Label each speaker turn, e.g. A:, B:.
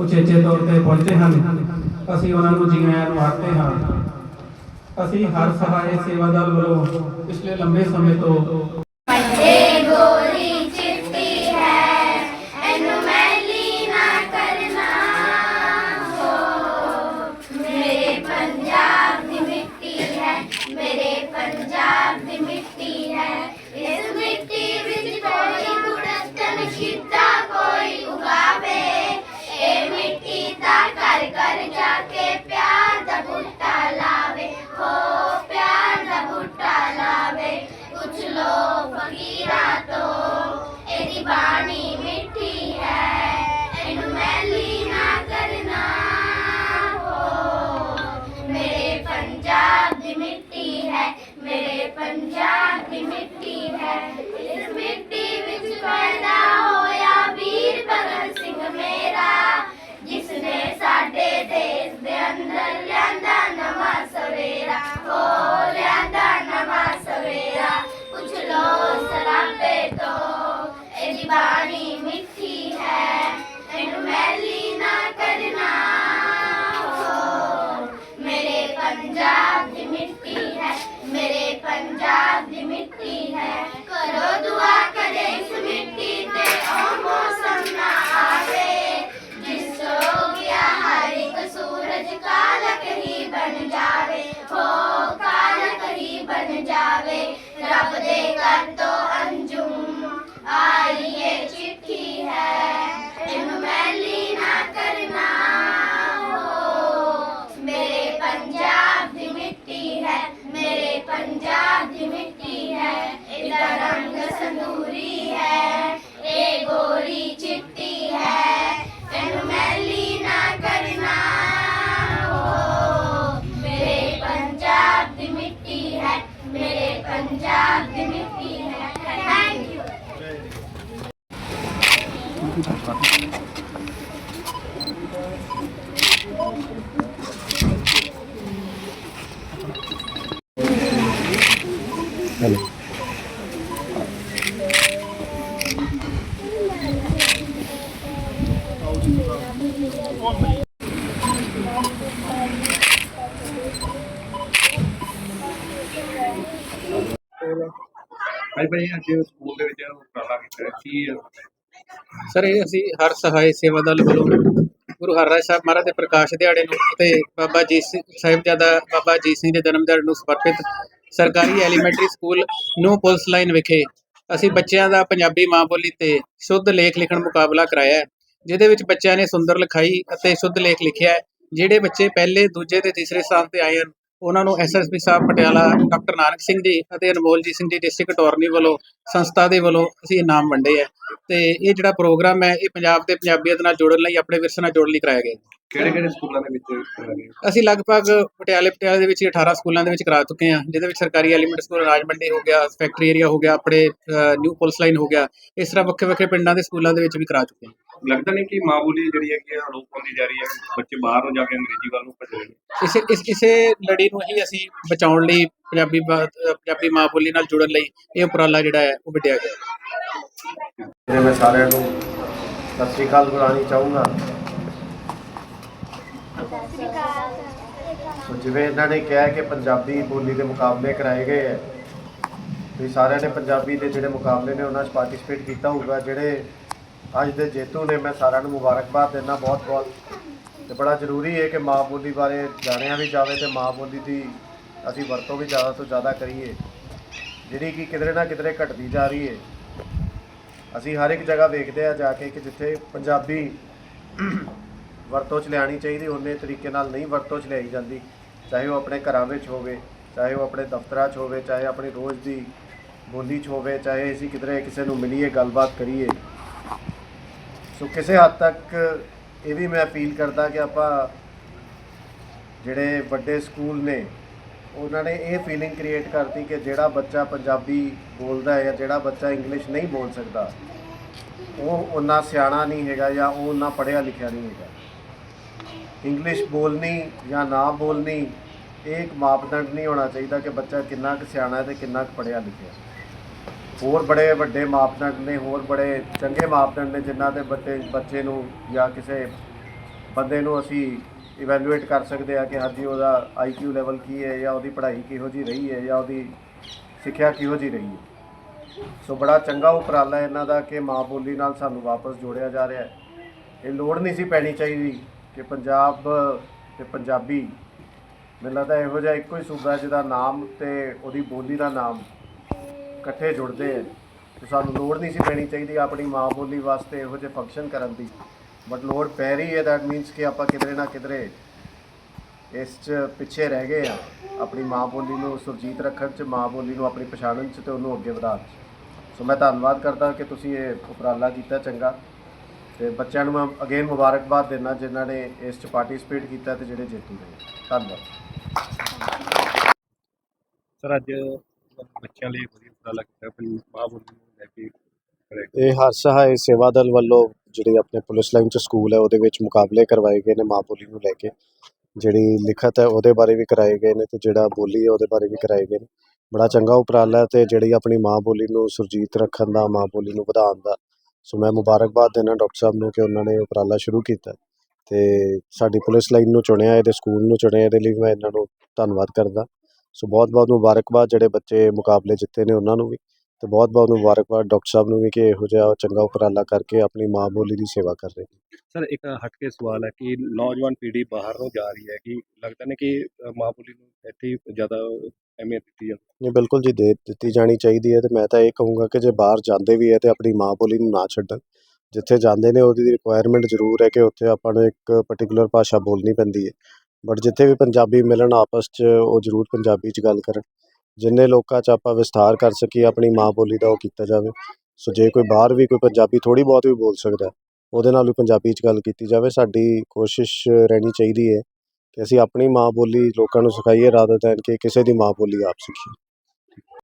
A: ਉਚੇਚੇ ਤੌਰ ਤੇ ਪਹੁੰਚੇ ਹਨ। ਅਸੀਂ ਉਹਨਾਂ ਨੂੰ ਜੀ ਆਇਆਂ ਨੂੰ ਆਖਦੇ ਹਾਂ। ਅਸੀਂ ਹਰ ਸਹਾਇ ਸੇਵਾ ਦਲ ਵੱਲੋਂ ਪਿਛਲੇ ਲੰਬੇ ਸਮੇਂ ਤੋਂ
B: ਭਾਈ ਭਾਈ ਅੱਜ ਸਕੂਲ ਦੇ ਵਿੱਚ ਉਪਰਾਲਾ ਕੀਤਾ ਕੀ ਹੈ?
A: ਸਰ, ਇਹ ਅਸੀਂ ਹਰ ਸਹਾਇ ਸੇਵਾ ਦਲ ਵੱਲੋਂ ਗੁਰੂ ਹਰਿਰਾਜ ਸਾਹਿਬ ਮਹਾਰਾਜ ਦੇ ਪ੍ਰਕਾਸ਼ ਦਿਹਾੜੇ ਨੂੰ ਅਤੇ ਬਾਬਾ ਜੀ ਸਿੰਘ ਸਾਹਿਬਜ਼ਾਦਾ ਬਾਬਾ ਜੀ ਸਿੰਘ ਦੇ ਜਨਮ ਦਿਹਾੜੇ ਨੂੰ ਸਮਰਪਿਤ ਸਰਕਾਰੀ ਐਲੀਮੈਂਟਰੀ ਸਕੂਲ ਨੂੰ ਪੁਲਿਸ ਲਾਈਨ ਵਿਖੇ ਅਸੀਂ ਬੱਚਿਆਂ ਦਾ ਪੰਜਾਬੀ ਮਾਂ ਬੋਲੀ ਤੇ ਸ਼ੁੱਧ ਲੇਖ ਲਿਖਣ ਮੁਕਾਬਲਾ ਕਰਾਇਆ ਜਿਹਦੇ ਵਿੱਚ ਬੱਚਿਆਂ ਨੇ ਸੁੰਦਰ ਲਿਖਾਈ ਅਤੇ ਸ਼ੁੱਧ ਲੇਖ ਲਿਖਿਆ ਹੈ। ਜਿਹੜੇ ਬੱਚੇ ਪਹਿਲੇ, ਦੂਜੇ ਤੇ ਤੀਸਰੇ ਸਥਾਨ ਤੇ ਆਏ ਹਨ ਉਹਨਾਂ ਨੂੰ ਐਸਐਸਪੀ ਸਾਹਿਬ ਪਟਿਆਲਾ ਡਾਕਟਰ ਨਾਨਕ ਸਿੰਘ ਜੀ ਅਤੇ ਅਨਮੋਲਜੀਤ ਸਿੰਘ ਜੀ ਡਿਸਟ੍ਰਿਕਟ ਅਟਾਰਨੀ ਵੱਲੋਂ, ਸੰਸਥਾ ਦੇ ਵੱਲੋਂ ਅਸੀਂ ਇਨਾਮ ਵੰਡੇ ਹੈ। ਤੇ ਇਹ ਜਿਹੜਾ ਪ੍ਰੋਗਰਾਮ ਹੈ, ਇਹ ਪੰਜਾਬ ਤੇ ਪੰਜਾਬੀਅਤ ਨਾਲ ਜੋੜਨ ਲਈ, ਆਪਣੇ ਵਿਰਸੇ ਨਾਲ ਜੋੜਨ ਲਈ ਕਰਾਇਆ ਗਿਆ
B: ਕਿਹੜੇ ਕਿਹੜੇ ਸਕੂਲਾਂ ਦੇ ਵਿੱਚ ਕਰਾਂਗੇ
A: ਅਸੀਂ ਲਗਭਗ ਪਟਿਆਲੇ ਪਟਿਆਲੇ ਦੇ ਵਿੱਚ 18 ਸਕੂਲਾਂ ਦੇ ਵਿੱਚ ਕਰਾ ਚੁੱਕੇ ਹਾਂ ਜਿਹਦੇ ਵਿੱਚ ਸਰਕਾਰੀ ਐਲੀਮੈਂਟ ਸਕੂਲ ਰਾਜ ਮੰਡੀ ਹੋ ਗਿਆ ਫੈਕਟਰੀ ਏਰੀਆ ਹੋ ਗਿਆ ਆਪਣੇ ਨਿਊ ਪੁਲਿਸ ਲਾਈਨ ਹੋ ਗਿਆ ਇਸ ਤਰ੍ਹਾਂ ਵੱਖਰੇ ਵੱਖਰੇ ਪਿੰਡਾਂ ਦੇ ਸਕੂਲਾਂ ਦੇ ਵਿੱਚ ਵੀ ਕਰਾ ਚੁੱਕੇ ਹਾਂ।
B: ਲੱਗਦਾ ਨਹੀਂ ਕਿ ਮਾਂ ਬੋਲੀ ਜਿਹੜੀ ਹੈ ਕਿ ਅਲੋਪ ਹੁੰਦੀ ਜਾ ਰਹੀ ਹੈ ਬੱਚੇ ਬਾਹਰ ਨੂੰ ਜਾ ਕੇ ਅੰਗਰੇਜ਼ੀ ਵੱਲ ਨੂੰ ਭੱਜ ਰਹੇ ਨੇ।
A: ਇਸੇ ਇਸ ਇਸੇ ਲੜੀ ਨੂੰ ਹੀ ਅਸੀਂ ਬਚਾਉਣ ਲਈ ਪੰਜਾਬੀ ਪੰਜਾਬੀ ਮਾਂ ਬੋਲੀ ਨਾਲ ਜੁੜਨ ਲਈ ਇਹ ਉਪਰਾਲਾ ਜਿਹੜਾ ਹੈ ਉਹ ਵਿੱਢਿਆ ਗਿਆ।
C: ਮੈਂ ਸਾਰਿਆਂ ਨੂੰ ਸਤਿ ਸ੍ਰੀ ਅਕਾਲ ਬੁਲਾਣੀ ਚਾਹੂੰਗਾ। ਸੋ ਜਿਵੇਂ ਇਹਨਾਂ ਨੇ ਕਿਹਾ ਕਿ ਪੰਜਾਬੀ ਬੋਲੀ ਦੇ ਮੁਕਾਬਲੇ ਕਰਾਏ ਗਏ ਹੈ ਤੁਸੀਂ ਸਾਰਿਆਂ ਨੇ ਪੰਜਾਬੀ ਦੇ ਜਿਹੜੇ ਮੁਕਾਬਲੇ ਨੇ ਉਹਨਾਂ 'ਚ ਪਾਰਟਿਸਿਪੇਟ ਕੀਤਾ ਹੋਊਗਾ, ਜਿਹੜੇ ਅੱਜ ਦੇ ਜੇਤੂ ਨੇ, ਮੈਂ ਸਾਰਿਆਂ ਨੂੰ ਮੁਬਾਰਕਬਾਦ ਦਿੰਦਾ ਬਹੁਤ ਬਹੁਤ। ਤੇ ਬੜਾ ਜ਼ਰੂਰੀ ਹੈ ਕਿ ਮਾਂ ਬੋਲੀ ਬਾਰੇ ਜਾਣਿਆ ਵੀ ਜਾਵੇ ਤੇ ਮਾਂ ਬੋਲੀ ਦੀ ਅਸੀਂ ਵਰਤੋਂ ਵੀ ਜ਼ਿਆਦਾ ਤੋਂ ਜ਼ਿਆਦਾ ਕਰੀਏ, ਜਿਹੜੀ ਕਿ ਕਿਧਰੇ ਨਾ ਕਿਧਰੇ ਘਟਦੀ ਜਾ ਰਹੀ ਹੈ। ਅਸੀਂ ਹਰ ਇੱਕ ਜਗ੍ਹਾ ਵੇਖਦੇ ਆ ਜਾ ਕੇ ਕਿ ਜਿੱਥੇ ਪੰਜਾਬੀ ਵਰਤੋਂ ਚ ਲਿਆਣੀ ਚਾਹੀਦੀ ਉਹਨੇ ਤਰੀਕੇ ਨਾਲ ਨਹੀਂ ਵਰਤੋਂ ਚ ਲਿਆਈ ਜਾਂਦੀ। ਚਾਹੇ ਉਹ ਆਪਣੇ ਘਰਾਂ ਵਿੱਚ ਹੋਵੇ, ਚਾਹੇ ਉਹ ਆਪਣੇ ਦਫ਼ਤਰਾਂ 'ਚ ਹੋਵੇ, ਚਾਹੇ ਆਪਣੀ ਰੋਜ਼ ਦੀ ਬੋਲੀ 'ਚ ਹੋਵੇ, ਚਾਹੇ ਅਸੀਂ ਕਿਧਰੇ ਕਿਸੇ ਨੂੰ ਮਿਲੀਏ, ਗੱਲਬਾਤ ਕਰੀਏ। ਸੋ ਕਿਸੇ ਹੱਦ ਤੱਕ ਇਹ ਵੀ ਮੈਂ ਅਪੀਲ ਕਰਦਾ ਕਿ ਆਪਾਂ ਜਿਹੜੇ ਵੱਡੇ ਸਕੂਲ ਨੇ, ਉਹਨਾਂ ਨੇ ਇਹ ਫੀਲਿੰਗ ਕ੍ਰੀਏਟ ਕਰਤੀ ਕਿ ਜਿਹੜਾ ਬੱਚਾ ਪੰਜਾਬੀ ਬੋਲਦਾ ਹੈ ਜਾਂ ਜਿਹੜਾ ਬੱਚਾ ਇੰਗਲਿਸ਼ ਨਹੀਂ ਬੋਲ ਸਕਦਾ, ਉਹ ਉਨਾ ਸਿਆਣਾ ਨਹੀਂ ਹੈਗਾ ਜਾਂ ਉਹ ਉਨਾ ਪੜ੍ਹਿਆ ਲਿਖਿਆ ਨਹੀਂ ਹੈਗਾ। ਇੰਗਲਿਸ਼ ਬੋਲਣੀ ਜਾਂ ਨਾ ਬੋਲਣੀ ਇਹ ਇੱਕ ਮਾਪਦੰਡ ਨਹੀਂ ਹੋਣਾ ਚਾਹੀਦਾ ਕਿ ਬੱਚਾ ਕਿੰਨਾ ਕੁ ਸਿਆਣਾ ਹੈ ਤੇ ਕਿੰਨਾ ਕੁ ਪੜ੍ਹਿਆ ਲਿਖਿਆ ਹੋਰ ਬੜੇ ਵੱਡੇ ਮਾਪਦੰਡ ਨੇ, ਹੋਰ ਬੜੇ ਚੰਗੇ ਮਾਪਦੰਡ ਨੇ ਜਿਨ੍ਹਾਂ ਦੇ ਬੱਚੇ ਬੱਚੇ ਨੂੰ ਜਾਂ ਕਿਸੇ
D: ਬੰਦੇ ਨੂੰ ਅਸੀਂ ਇਵੈਲੂਏਟ ਕਰ ਸਕਦੇ ਆ ਕਿ ਹਾਂਜੀ ਉਹਦਾ ਆਈਕਿਊ ਲੈਵਲ ਕੀ ਹੈ ਜਾਂ ਉਹਦੀ ਪੜ੍ਹਾਈ ਕਿਹੋ ਜੀ ਰਹੀ ਹੈ ਜਾਂ ਉਹਦੀ ਸਿੱਖਿਆ ਕਿਹੋ ਜੀ ਰਹੀ ਹੈ। ਸੋ ਬੜਾ ਚੰਗਾ ਉਪਰਾਲਾ ਇਹਨਾਂ ਦਾ ਕਿ ਮਾਂ ਬੋਲੀ ਨਾਲ ਸਾਨੂੰ ਵਾਪਸ ਜੋੜਿਆ ਜਾ ਰਿਹਾ ਹੈ। ਇਹ ਲੋੜ ਨਹੀਂ ਸੀ ਪੈਣੀ ਚਾਹੀਦੀ। ਕਿ ਪੰਜਾਬ ਤੇ ਪੰਜਾਬੀ ਮੈਨੂੰ ਲੱਗਦਾ ਇਹੋ ਜਿਹਾ ਇੱਕੋ ਹੀ ਸੂਬਾ ਜਿਹਦਾ ਨਾਮ ਤੇ ਉਹਦੀ ਬੋਲੀ ਦਾ ਨਾਮ ਇਕੱਠੇ ਜੁੜਦੇ ਹੈ ਤੇ ਸਾਨੂੰ ਲੋੜ ਨਹੀਂ ਸੀ ਪੈਣੀ ਚਾਹੀਦੀ ਆਪਣੀ ਮਾਂ ਬੋਲੀ ਵਾਸਤੇ ਇਹੋ ਜਿਹੇ ਫੰਕਸ਼ਨ ਕਰਨ ਦੀ। ਬਟ ਲੋੜ ਪੈ ਰਹੀ ਹੈ ਦੈਟ ਮੀਨਸ ਕਿ ਆਪਾਂ ਕਿਧਰੇ ਨਾ ਕਿਧਰੇ ਇਸ 'ਚ ਪਿੱਛੇ ਰਹਿ ਗਏ ਆ। ਆਪਣੀ ਮਾਂ ਬੋਲੀ ਨੂੰ ਸੁਰਜੀਤ ਰੱਖਣ 'ਚ, ਮਾਂ ਬੋਲੀ ਨੂੰ ਆਪਣੀ ਪਛਾਣਨ 'ਚ ਤੇ ਉਹਨੂੰ ਅੱਗੇ ਵਧਾਉਣ 'ਚ। ਸੋ ਮੈਂ ਧੰਨਵਾਦ ਕਰਦਾ ਕਿ ਤੁਸੀਂ ਇਹ ਉਪਰਾਲਾ ਕੀਤਾ ਚੰਗਾ। ਤੇ ਬੱਚਿਆਂ ਨੂੰ ਮੈਂ ਅਗੇਨ ਮੁਬਾਰਕਬਾਦ ਦਿੰਦਾ ਜਿਨ੍ਹਾਂ ਨੇ ਇਸ 'ਚ ਪਾਰਟਿਸਿਪੇਟ ਕੀਤਾ ਤੇ ਜਿਹੜੇ ਜੇਤੂ ਰਹੇ ਧੰਨਵਾਦ।
B: ਸਰ ਅੱਜ ਬੱਚਿਆਂ ਲਈ ਵਧੀਆ ਉਪਰਾਲਾ ਕੀਤਾ ਆਪਣੀ ਮਾਂ ਬੋਲੀ ਨੂੰ ਲੈ ਕੇ
C: ਇਹ ਹਰ ਸਹਾਇ ਸੇਵਾ ਦਲ ਵੱਲੋਂ ਜਿਹੜੀ ਆਪਣੇ ਪੁਲਿਸ ਲਾਈਨ ਚ ਸਕੂਲ ਹੈ ਉਹਦੇ ਵਿੱਚ ਮੁਕਾਬਲੇ ਕਰਵਾਏ ਗਏ ਨੇ ਮਾਂ ਬੋਲੀ ਨੂੰ ਲੈ ਕੇ। ਜਿਹੜੀ ਲਿਖਤ ਹੈ ਉਹਦੇ ਬਾਰੇ ਵੀ ਕਰਾਏ ਗਏ ਨੇ ਤੇ ਜਿਹੜਾ ਬੋਲੀ ਹੈ ਉਹਦੇ ਬਾਰੇ ਵੀ ਕਰਾਏ ਗਏ ਨੇ। ਬੜਾ ਚੰਗਾ ਉਪਰਾਲਾ ਹੈ ਤੇ ਜਿਹੜੀ ਆਪਣੀ ਮਾਂ ਬੋਲੀ ਨੂੰ ਸੁਰਜੀਤ ਰੱਖਣ ਦਾ ਮਾਂ ਬੋਲੀ ਨੂੰ ਵਧਾਉਣ ਦਾ ਸੋ ਮੈਂ ਮੁਬਾਰਕਬਾਦ ਦੇਣਾ ਡਾਕਟਰ ਸਾਹਿਬ ਨੂੰ ਕਿ ਉਹਨਾਂ ਨੇ ਉਪਰਾਲਾ ਸ਼ੁਰੂ ਕੀਤਾ ਤੇ ਸਾਡੀ ਪੁਲਿਸ ਲਾਈਨ ਨੂੰ ਚੁਣਿਆ, ਇਹਦੇ ਸਕੂਲ ਨੂੰ ਚੁਣਿਆ, ਇਹਦੇ ਲਈ ਮੈਂ ਇਹਨਾਂ ਨੂੰ ਧੰਨਵਾਦ ਕਰਦਾ। ਸੋ ਬਹੁਤ ਬਹੁਤ ਮੁਬਾਰਕਬਾਦ, ਜਿਹੜੇ ਬੱਚੇ ਮੁਕਾਬਲੇ ਜਿੱਤੇ ਨੇ ਉਹਨਾਂ ਨੂੰ ਵੀ। ਤੇ ਬਹੁਤ ਬਹੁਤ ਮੁਬਾਰਕਬਾਦ ਡਾਕਟਰ ਸਾਹਿਬ ਨੂੰ ਵੀ ਕਿ ਇਹੋ ਜਿਹਾ ਚੰਗਾ ਉਪਰਾਲਾ ਕਰਕੇ ਆਪਣੀ ਮਾਂ ਬੋਲੀ ਦੀ ਸੇਵਾ ਕਰ ਰਹੇ ਨੇ।
B: ਸਰ ਇੱਕ ਹਟ ਕੇ ਸਵਾਲ ਹੈ ਕਿ ਨੌਜਵਾਨ ਪੀੜ੍ਹੀ ਬਾਹਰ ਨੂੰ ਜਾ ਰਹੀ ਹੈ ਕਿ ਲੱਗਦਾ ਨੇ ਕਿ ਮਾਂ ਬੋਲੀ ਨੂੰ ਇੱਥੇ ਹੀ ਜ਼ਿਆਦਾ ਅਹਿਮੀਅਤ ਦਿੱਤੀ ਜਾਂਦੀ
C: ਨਹੀਂ ਬਿਲਕੁਲ ਜੀ ਦੇ ਦਿੱਤੀ ਜਾਣੀ ਚਾਹੀਦੀ ਹੈ ਤੇ ਮੈਂ ਤਾਂ ਇਹ ਕਹੂੰਗਾ ਕਿ ਜੇ ਬਾਹਰ ਜਾਂਦੇ ਵੀ ਹੈ ਤੇ ਆਪਣੀ ਮਾਂ ਬੋਲੀ ਨੂੰ ਨਾ ਛੱਡਣ। ਜਿੱਥੇ ਜਾਂਦੇ ਨੇ ਉਹਦੀ ਰਿਕੁਆਇਰਮੈਂਟ ਜ਼ਰੂਰ ਹੈ ਕਿ ਉੱਥੇ ਆਪਾਂ ਨੂੰ ਇੱਕ ਪਾਰਟਿਕੂਲਰ ਭਾਸ਼ਾ ਬੋਲਣੀ ਪੈਂਦੀ ਹੈ। ਬਟ ਜਿੱਥੇ ਵੀ ਪੰਜਾਬੀ ਮਿਲਣ ਆਪਸ 'ਚ ਉਹ ਜ਼ਰੂਰ ਪੰਜਾਬੀ 'ਚ ਗੱਲ ਕਰਨ। ਜਿੰਨੇ ਲੋਕਾਂ 'ਚ ਆਪਾਂ ਵਿਸਥਾਰ ਕਰ ਸਕੀਏ, ਆਪਣੀ ਮਾਂ ਬੋਲੀ ਦਾ ਉਹ ਕੀਤਾ ਜਾਵੇ। ਸੋ ਜੇ ਕੋਈ ਬਾਹਰ ਵੀ ਕੋਈ ਪੰਜਾਬੀ ਥੋੜ੍ਹੀ ਬਹੁਤ ਵੀ ਬੋਲ ਸਕਦਾ ਉਹਦੇ ਨਾਲ ਵੀ ਪੰਜਾਬੀ 'ਚ ਗੱਲ ਕੀਤੀ ਜਾਵੇ, ਸਾਡੀ ਕੋਸ਼ਿਸ਼ ਰਹਿਣੀ ਚਾਹੀਦੀ ਹੈ ਕਿ ਅਸੀਂ ਆਪਣੀ ਮਾਂ ਬੋਲੀ ਲੋਕਾਂ ਨੂੰ ਸਿਖਾਈਏ ਰਾਦਰ ਦੈਨ ਕਿ ਕਿਸੇ ਦੀ ਮਾਂ ਬੋਲੀ ਆਪ ਸਿੱਖੀਏ।